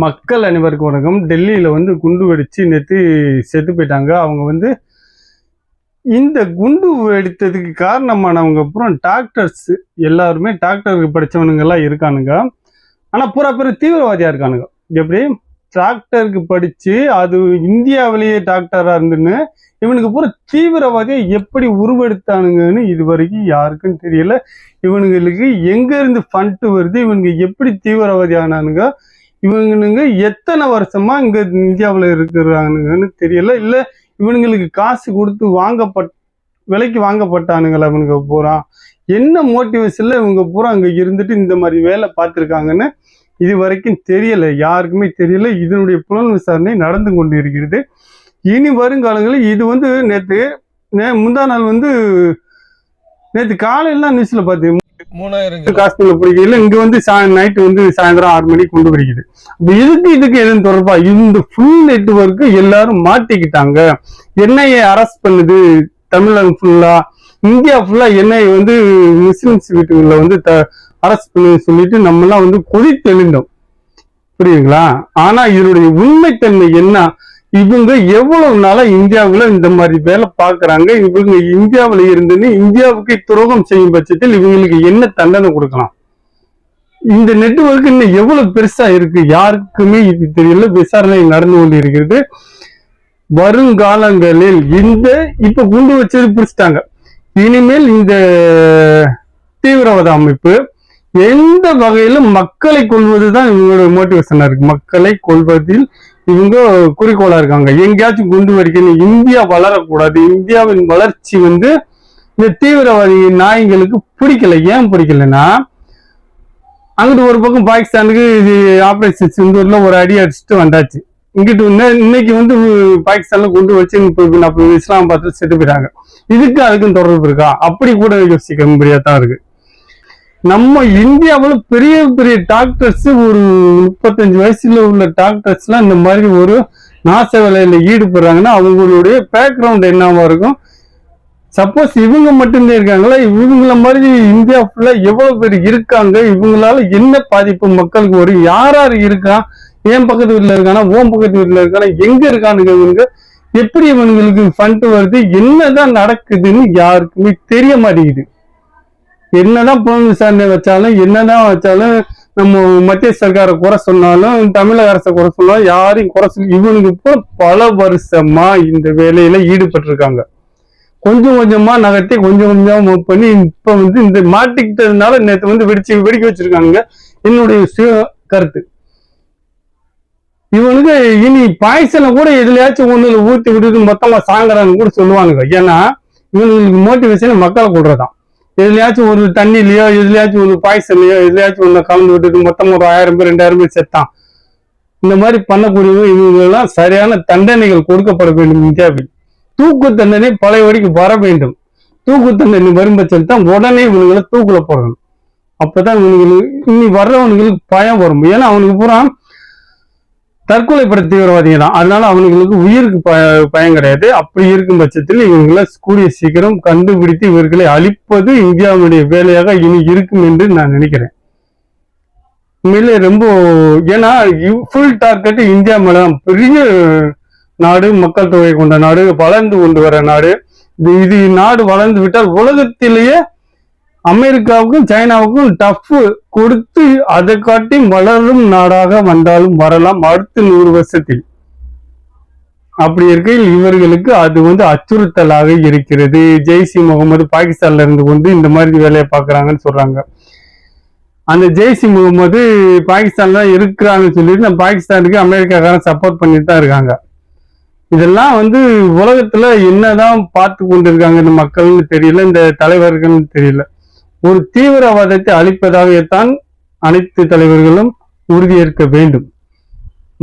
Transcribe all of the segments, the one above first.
மக்கள் அனைவருக்கும் வணக்கம். டெல்லியில் வந்து குண்டு வெடித்து நேற்று செத்து போயிட்டாங்க. அவங்க வந்து இந்த குண்டு வெடித்ததுக்கு காரணமானவங்க அப்புறம் டாக்டர்ஸ் எல்லாருமே டாக்டருக்கு படித்தவனுங்கெல்லாம் இருக்கானுங்க. ஆனால் பூரா பேர் தீவிரவாதியாக இருக்கானுங்க. எப்படி? டாக்டருக்கு படித்து அது இந்தியாவிலேயே டாக்டராக இருந்துன்னு இவனுக்கு பூரா தீவிரவாதியை எப்படி உருவெடுத்தானுங்கன்னு இது வரைக்கும் யாருக்கும் தெரியல. இவனுங்களுக்கு எங்கேருந்து ஃபண்ட்டு வருது? இவனுங்க எப்படி தீவிரவாதி ஆனானுங்க? இவனுங்க எத்தனை வருஷமா இங்க இந்தியாவில் இருக்கிறானுங்கன்னு தெரியல. இல்லை இவனுங்களுக்கு காசு கொடுத்து வாங்கப்பட் விலைக்கு வாங்கப்பட்டானுங்களா இவனுங்க பூரா? என்ன மோட்டிவேஷன்ல இவங்க பூரா அங்க இருந்துட்டு இந்த மாதிரி வேலை பார்த்துருக்காங்கன்னு இது வரைக்கும் தெரியல. யாருக்குமே தெரியல. இதனுடைய புலன் விசாரணை நடந்து கொண்டு இருக்கிறது இனி வருங்காலங்களில் இது வந்து நேற்று நே முந்தா நாள் வந்து நேற்று காலையெல்லாம் நியூஸில் பார்த்தேன் மூணாயிரம் கிலோ. பிடிக்கல இங்க வந்து நைட்டு வந்து சாயந்தரம் ஆறு மணிக்கு கொண்டு பிடிக்குது இதுக்கு இதுக்கு எதுவும் தொடர்பா? இந்த ஃபுல் நெட்வொர்க் எல்லாரும் மாட்டிக்கிட்டாங்க என்ஐஏ அரெஸ்ட் பண்ணுது. தமிழகம் ஃபுல்லா இந்தியா ஃபுல்லா என்ஐஏ வந்து முஸ்லிம்ஸ் வீட்டுகளில் வந்து அரெஸ்ட் பண்ணுன்னு சொல்லிட்டு நம்மலாம் வந்து கொதித்தெழுந்தோம். புரியுதுங்களா? ஆனா இதனுடைய உண்மைத்தன்மை என்ன? இவங்க எவ்வளவு நாளா இந்தியாவுல இந்த மாதிரி வேலை பாக்குறாங்க இவங்க இந்தியாவுல இருந்துன்னு இந்தியாவுக்கு துரோகம் செய்யும் பட்சத்தில் இவங்களுக்கு என்ன தண்டனை கொடுக்கலாம்? இந்த நெட்வொர்க் இன்னும் எவ்வளவு பெருசா இருக்கு? யாருக்குமே இது தெரியல. விசாரணை நடந்து கொண்டு இருக்கிறது வருங்காலங்களில் இந்த இப்ப குண்டு வச்சது பிடிச்சிட்டாங்க. இனிமேல் இந்த தீவிரவாத அமைப்பு எந்த வகையிலும் மக்களை கொள்வதுதான் இவங்களோட மோட்டிவேஷனா இருக்கு. மக்களை கொள்வதில் இவங்க குறிக்கோளா இருக்காங்க. எங்கேயாச்சும் குண்டு வரைக்கணும் இந்தியா வளரக்கூடாது. இந்தியாவின் வளர்ச்சி வந்து இந்த தீவிரவாதி நாய்களுக்கு பிடிக்கல. ஏன் பிடிக்கலன்னா அங்கிட்டு ஒரு பக்கம் பாகிஸ்தானுக்கு இது ஆபரேஷன் சிந்தூர்ல ஒரு அடி அடிச்சுட்டு வந்தாச்சு. இங்கிட்டு இன்னைக்கு வந்து பாகிஸ்தான்ல குண்டு வச்சு இப்போ நம்ம இஸ்லாம் செத்து போயிட்டாங்க. இதுக்கு அதுக்கும் தொடர்பு இருக்கா? அப்படி கூட யோசிக்க முடியாதான் இருக்கு. நம்ம இந்தியாவில் பெரிய பெரிய டாக்டர்ஸ் ஒரு முப்பத்தஞ்சு வயசுல உள்ள டாக்டர்ஸ்லாம் இந்த மாதிரி ஒரு நாச வேலையில ஈடுபடுறாங்கன்னா அவங்களுடைய பேக்ரவுண்ட் என்னவா இருக்கும்? சப்போஸ் இவங்க மட்டும்தான் இருக்காங்களா? இவங்கள மாதிரி இந்தியா ஃபுல்லா எவ்வளவு பேர் இருக்காங்க? இவங்களால என்ன பாதிப்பு மக்களுக்கு வரும்? யார் யார் இருக்கா? என் பக்கத்து வீட்டுல இருக்கானா? ஓன் பக்கத்து வீட்டுல இருக்கானா? எங்க இருக்கானுங்க இவனுங்க எப்படி இவனுங்களுக்கு ஃபண்ட் வருது? என்னதான் நடக்குதுன்னு யாருக்குமே தெரிய மாட்டேங்குது. என்னதான் புலன் விசாரணை வச்சாலும் என்னதான் வச்சாலும் நம்ம மத்திய சர்க்காரை குறை சொன்னாலும் தமிழக அரசை குறை சொன்னாலும் யாரையும் குறை சொல்லி இவனுக்கு இப்போ பல வருஷமா இந்த வேலையில ஈடுபட்டிருக்காங்க. கொஞ்சம் கொஞ்சமா நகர்த்தி கொஞ்சம் கொஞ்சமா மூவ் பண்ணி இப்ப வந்து இந்த மாட்டிக்கிட்டதுனால நேற்று வந்து வெடிச்சு வெடிக்க வச்சிருக்காங்க என்னுடைய சுய கருத்து. இவனுக்கு இனி பாய்ச்சலை கூட எதுலயாச்சும் ஒண்ணுல ஊத்தி விட்டுட்டு மொத்தமா சாங்குறான்னு கூட சொல்லுவானுங்க. ஏன்னா இவனுக்கு மோட்டிவேஷன் மக்களை கொடுறதான் எதுலயாச்சும் ஒரு தண்ணிலயோ எதுலயாச்சும் ஒரு பாய்சன்லயோ எதுலயாச்சும் ஒண்ணு கலந்து விட்டுட்டு மொத்தம் ஒரு ஆயிரம் பேர் ரெண்டாயிரம் பேர் செத்தான். இந்த மாதிரி பண்ணக்கூடியவங்க இவங்களெல்லாம் சரியான தண்டனைகள் கொடுக்கப்பட வேண்டும் இந்தியாவில் தூக்கு தண்டனை பழைய வடிக்கு வர வேண்டும். தூக்கு தண்டனை வரும் தான் உடனே இவனுங்களை தூக்குல போடணும். அப்பதான் இவனுங்களுக்கு இனி வர்றவனுங்களுக்கு பயம் வரும். ஏன்னா அவனுக்கு பூரா தற்கொலைப்பட தீவிரவாதிங்க தான் அதனால அவனுங்களுக்கு உயிருக்கு ப- பயம் கிடையாது. அப்படி இருக்கும் பட்சத்தில் இவங்களை கூடிய சீக்கிரம் கண்டுபிடித்து இவர்களை அழிப்பது இந்தியாவுடைய வேலையாக இனி இருக்கும் என்று நான் நினைக்கிறேன். உண்மையிலே ரொம்ப ஏன்னா ஃபுல் டார்கெட் இந்தியா மேலதான் பெரிய நாடு மக்கள் தொகை கொண்ட நாடு வளர்ந்து கொண்டு வர நாடு. இது நாடு வளர்ந்து விட்டால் உலகத்திலேயே அமெரிக்காவுக்கும் சைனாவுக்கும் டஃப் கொடுத்து அதை காட்டி வளரும் நாடாக வந்தாலும் வரலாம். அடுத்த நூறு வருஷத்தில். அப்படி இருக்கையில் இவர்களுக்கு அது வந்து அச்சுறுத்தலாக இருக்கிறது. ஜெய்சி முகமது பாகிஸ்தான்ல இருந்து கொண்டு இந்த மாதிரி வேலையை பார்க்குறாங்கன்னு சொல்றாங்க. அந்த ஜெய்சி முகமது பாகிஸ்தான்ல தான் இருக்கிறாங்கன்னு சொல்லிட்டு நம்ம பாகிஸ்தானுக்கு அமெரிக்காக்காரன் சப்போர்ட் பண்ணிட்டு தான் இருக்காங்க. இதெல்லாம் வந்து உலகத்துல என்னதான் பார்த்து கொண்டிருக்காங்க இந்த மக்கள்னு தெரியல இந்த தலைவர்கள்னு தெரியல. ஒரு தீவிரவாதத்தை அளிப்பதாகத்தான் அனைத்து தலைவர்களும் உறுதியேற்க வேண்டும்.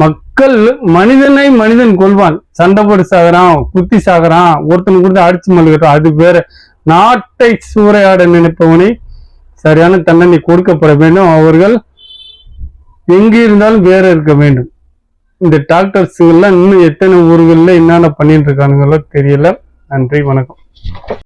மக்கள் மனிதனை மனிதன் கொள்வான் சண்டை போட்டு சாகுறான் குத்தி சாகிறான் ஒருத்தனுக்கு கொடுத்து அடிச்சு மல்கிறான் அது வேற. நாட்டை சூறையாட நினைப்பவனை சரியான தண்டனை கொடுக்கப்பட வேண்டும். அவர்கள் எங்கே இருந்தாலும் வேற இருக்க வேண்டும். இந்த டாக்டர்ஸ் எல்லாம் இன்னும் எத்தனை ஊர்கள்ல என்னென்ன பண்ணிட்டு இருக்கானுங்களோ தெரியல. நன்றி வணக்கம்.